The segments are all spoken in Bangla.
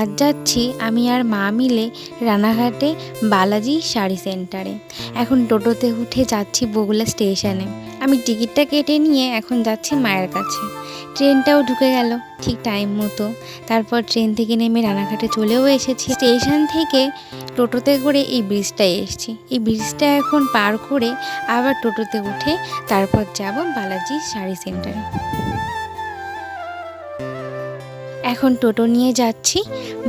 আজ যাচ্ছি আমি আর মা মিলে রানাঘাটে বালাজি শাড়ি সেন্টারে। এখন টোটোতে উঠে যাচ্ছি বগুলা স্টেশনে। আমি টিকিটটা কেটে নিয়ে এখন যাচ্ছি মায়ের কাছে। ট্রেনটাও ঢুকে গেল ঠিক টাইম মতো। তারপর ট্রেন থেকে নেমে রানাঘাটে চলেও এসেছি। স্টেশন থেকে টোটোতে করে এই ব্রিজটায় এসেছি। এই ব্রিজটা এখন পার করে আবার টোটোতে উঠে তারপর যাব বালাজি শাড়ি সেন্টারে। এখন টোটো নিয়ে যাচ্ছি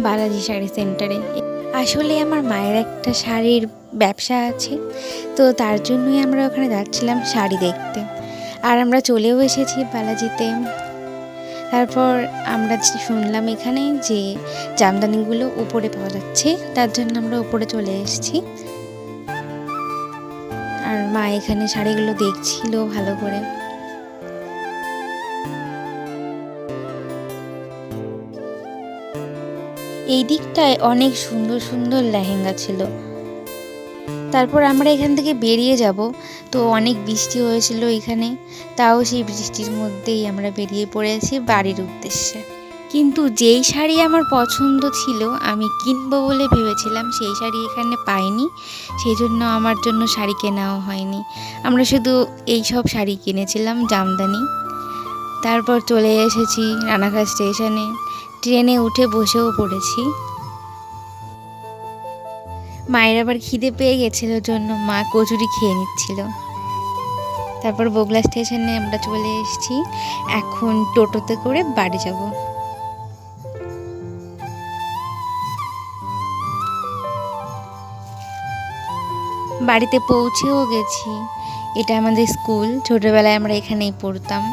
বালাজি শাড়ি সেন্টারে। আসলে আমার মায়ের একটা শাড়ির ব্যবসা আছে, তো তার জন্যই আমরা ওখানে যাচ্ছিলাম শাড়ি দেখতে। আর আমরা চলেও এসেছি বালাজিতে। তারপর আমরা শুনলাম এখানে যে জামদানিগুলো উপরে পাওয়া যাচ্ছে, তার জন্য আমরা উপরে চলে এসেছি। আর মা এখানে শাড়িগুলো দেখছিল ভালো করে। এই দিকটায় অনেক সুন্দর সুন্দর লেহেঙ্গা ছিল। তারপর আমরা এখান থেকে বেরিয়ে যাব। তো অনেক বৃষ্টি হয়েছিল এখানে, তাও সেই বৃষ্টির মধ্যেই আমরা বেরিয়ে পড়েছি বাড়ির উদ্দেশ্যে। কিন্তু যেই শাড়ি আমার পছন্দ ছিল, আমি কিনবো বলে ভেবেছিলাম, সেই শাড়ি এখানে পাইনি। সেই জন্য আমার জন্য শাড়ি কেনাও হয়নি। আমরা শুধু এই সব শাড়ি কিনেছিলাম, জামদানি। তারপর চলে এসেছি রানাঘাট স্টেশনে। ট্রেনে উঠে বসেও পড়েছি। মায়ের আবার খিদে পেয়ে গেছিল জন্য মা কচুরি খেয়ে নিচ্ছিল। তারপর বগলা স্টেশনে আমরা চলে এসেছি। এখন টোটোতে করে বাড়ি যাব। বাড়িতে পৌঁছেও গেছি। এটা আমাদের স্কুল। ছোটবেলায় আমরা এখানেই পড়তাম।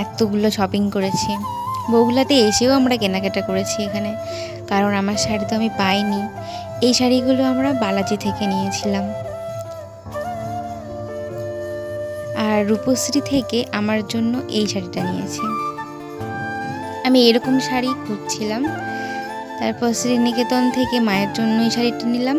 এতগুলো শপিং করেছি। বগুলাতে এসেও আমরা কেনাকাটা করেছি এখানে। কারণ আমার শাড়ি তো আমি পাইনি। এই শাড়িগুলো আমরা বালাজি থেকে নিয়েছিলাম। আর রূপশ্রী থেকে আমার জন্য এই শাড়িটা নিয়েছি। আমি এরকম শাড়ি খুঁজছিলাম। তারপর শ্রীনিকেতন থেকে মায়ের জন্য এই শাড়িটা নিলাম।